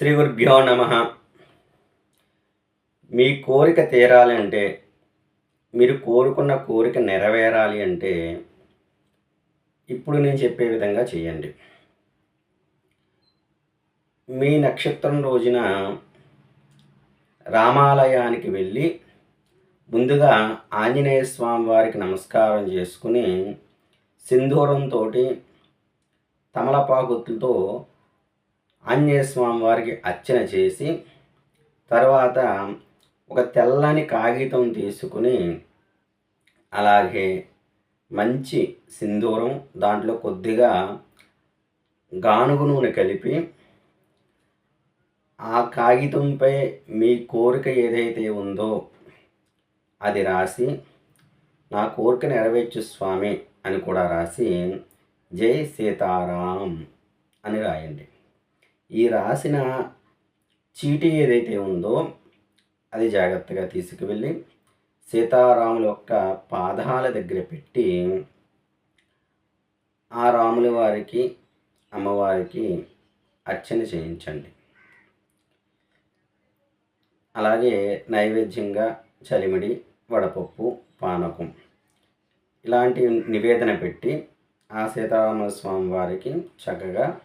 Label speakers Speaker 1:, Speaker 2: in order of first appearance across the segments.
Speaker 1: శ్రీ గురుభ్యో నమ. మీ కోరిక తీరాలి అంటే మీరు కోరుకున్న కోరిక నెరవేరాలి అంటే ఇప్పుడు నేను చెప్పే విధంగా చేయండి మీ నక్షత్రం రోజున రామాలయానికి వెళ్ళి ముందుగా ఆంజనేయ స్వామి వారికి నమస్కారం చేసుకుని సింధూరంతో తమలపాకులతో ఆంజనేయ స్వామి వారికి అర్చన చేసి తర్వాత ఒక తెల్లని కాగితం తీసుకుని అలాగే మంచి సింధూరం దాంట్లో కొద్దిగా గానుగు నూనె కలిపి ఆ కాగితంపై మీ కోరిక ఏదైతే ఉందో అది రాసి నా కోరిక నెరవేర్చు స్వామి అని కూడా రాసి జై సీతారాం అని రాయండి. ఈ రాసిన చీటీ ఏదైతే ఉందో అది జాగ్రత్తగా తీసుకువెళ్ళి సీతారాముల యొక్క పాదాల దగ్గర పెట్టి ఆ రాముల వారికి అమ్మవారికి అర్చన చేయించండి. అలాగే నైవేద్యంగా చలిమిడి వడపప్పు పానకం ఇలాంటి నివేదన పెట్టి ఆ సీతారామ స్వామి వారికి చక్కగా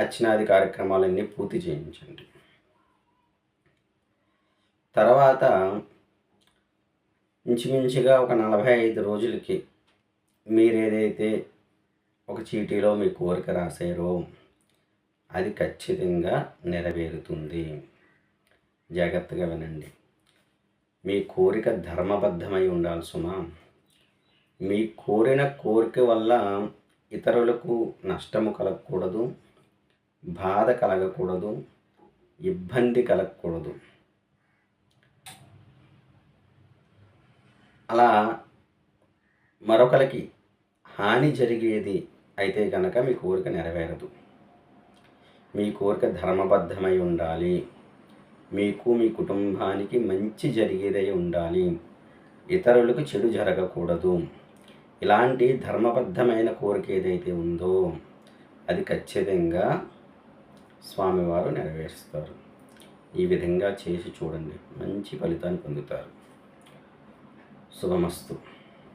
Speaker 1: అర్చనాది కార్యక్రమాలన్నీ పూర్తి చేయించండి. తర్వాత ఇంచుమించుగా ఒక నలభై ఐదు రోజులకి మీరేదైతే ఒక చీటీలో మీ కోరిక రాశారో అది ఖచ్చితంగా నెరవేరుతుంది. జాగ్రత్తగా వినండి. మీ కోరిక ధర్మబద్ధమై ఉండాలి సుమా మీ కోరిన కోరిక వల్ల ఇతరులకు నష్టము కలగకూడదు. బాధ కలగకూడదు ఇబ్బంది కలగకూడదు. అలా మరొకరికి హాని జరిగేది అయితే కనుక మీ కోరిక నెరవేరదు. మీ కోరిక ధర్మబద్ధమై ఉండాలి. మీకు మీ కుటుంబానికి మంచి జరిగేదై ఉండాలి. ఇతరులకు చెడు జరగకూడదు. ఇలాంటి ధర్మబద్ధమైన కోరిక ఏదైతే ఉందో అది ఖచ్చితంగా స్వామివారు నెరవేరుస్తారు. ఈ విధంగా చేసి చూడండి. మంచి ఫలితాన్ని పొందుతారు. శుభమస్తు.